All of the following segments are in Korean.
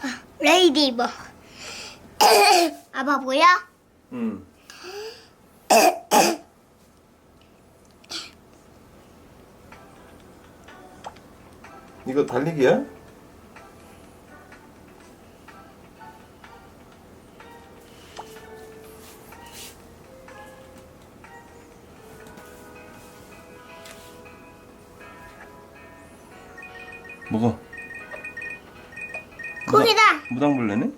아, 레이디버 아빠 보여? 응. 이거 달리기야? 먹어. 쿠키다 무당벌레네?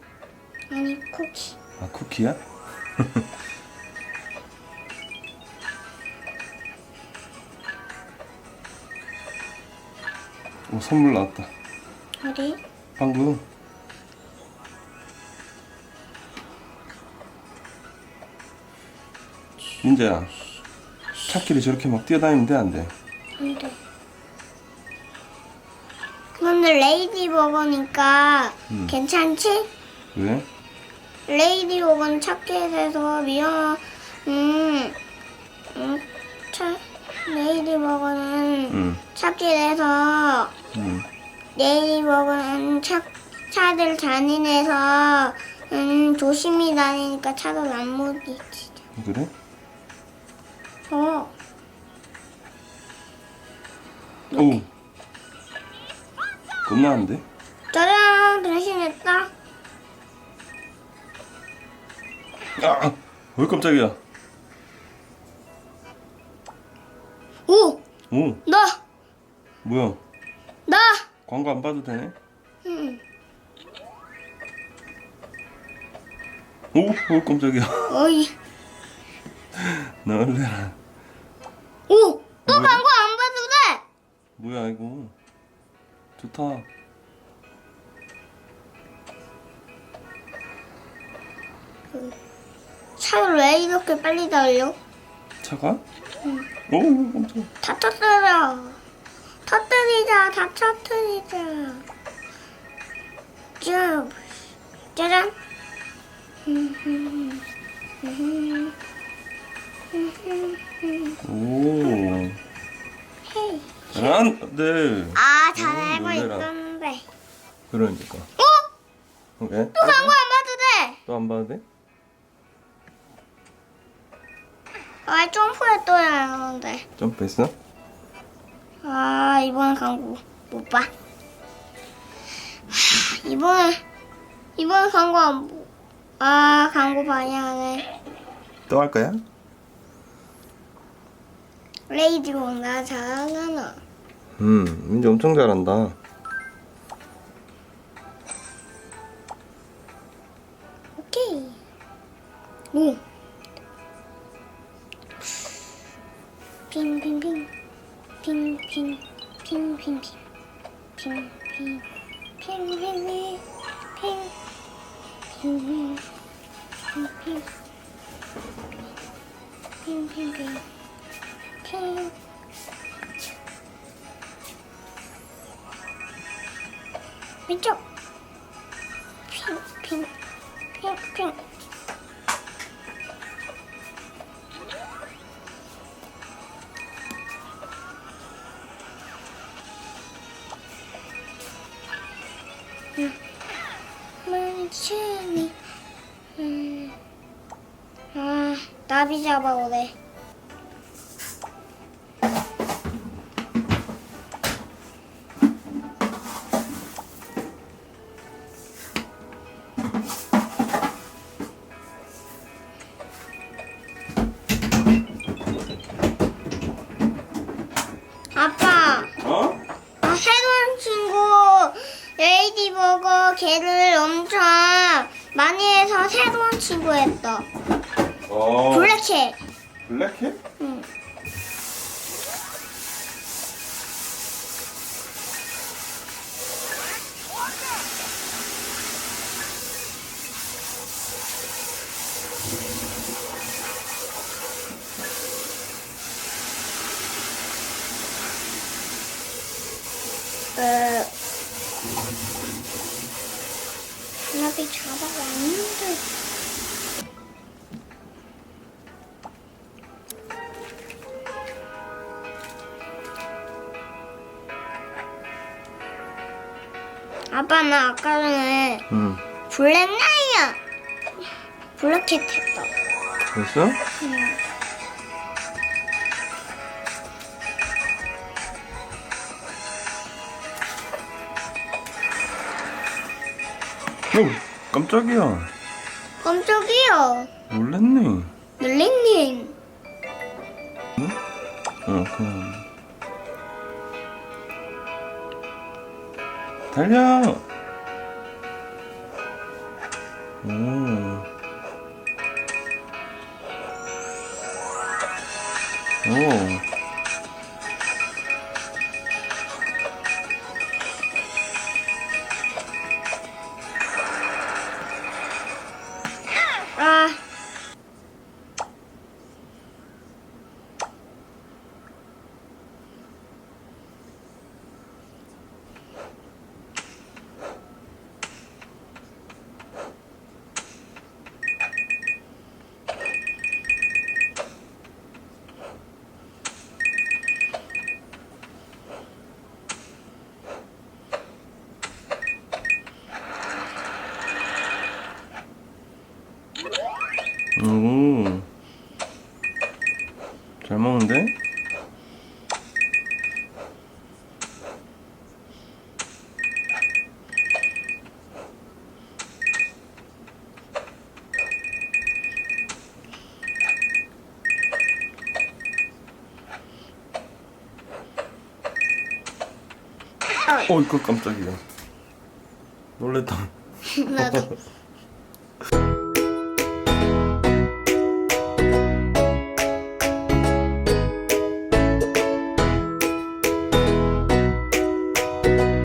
아니 쿠키 아 쿠키야? 오 선물 나왔다. 어디? 방금 민재야 차끼리 저렇게 막 뛰어다니면 돼 안 돼? 안 돼 레이디버거니까 음. 괜찮지? 왜? 레이디버거는 찾게 돼서 위험 음, 음 차, 레이디 버거는 응, 찾게 돼서 응. 레이디 버거는 차, 차들 잔인해서 음, 조심히 다니니까 차도 안 부딪히죠 그래? 어 오 겁나는데? 짜잔 변신했다 아! 왜 깜짝이야? 오! 오 나! 뭐야? 나! 광고 안 봐도 되네? 응. 오! 오 깜짝이야 어이. 나을래라 오! 또 뭐야? 광고 안 봐도 돼! 뭐야 이거 좋다 차를 왜 이렇게 빨리 달려? 차가? 오 깜짝이야 다 터뜨려. 터뜨리자, 다 터뜨리자. 쭉. 짜잔. 오. 안, 네. 아, 잘 오, 알고 놀래라. 있었는데. 그러니까. 어? 왜? 또 광고 안 봐도 돼! 또 안 봐도 돼? 아, 점프에 떠야 하는데. 점프했어? 아, 이번 광고 못 봐. 하, 이번에, 이번 광고 안 보. 아, 광고 봐야 하네. 또 할 거야? 레이디오 나 잘하나? 음, 민지 엄청 잘한다. 오케이. 오. 빙빙빙. 빙빙. 빙빙빙. 빙빙. 빙빙빙. 빙. 빙 빙. 빙빙. 빙빙빙. 빙. 왼쪽. 핑, 핑, 핑, 핑. 응. 물춤이, 음. 아, 나비 잡아오래. 아빠. 해서 새로운 친구 했어. 어. 블랙캣. 블랙캣? 응. 어, 나비 잡아왔는데. 아빠 나 아까 전에 응. 블랙 나이언 블랙캣 했다. 됐어? 응. 어, 깜짝이야. 깜짝이야. 놀랬네. 늘링님. 어, 그냥. 달려! 오. 오. 오. 잘 먹는데? 어, 이거 깜짝이야. 놀랬다. 나도.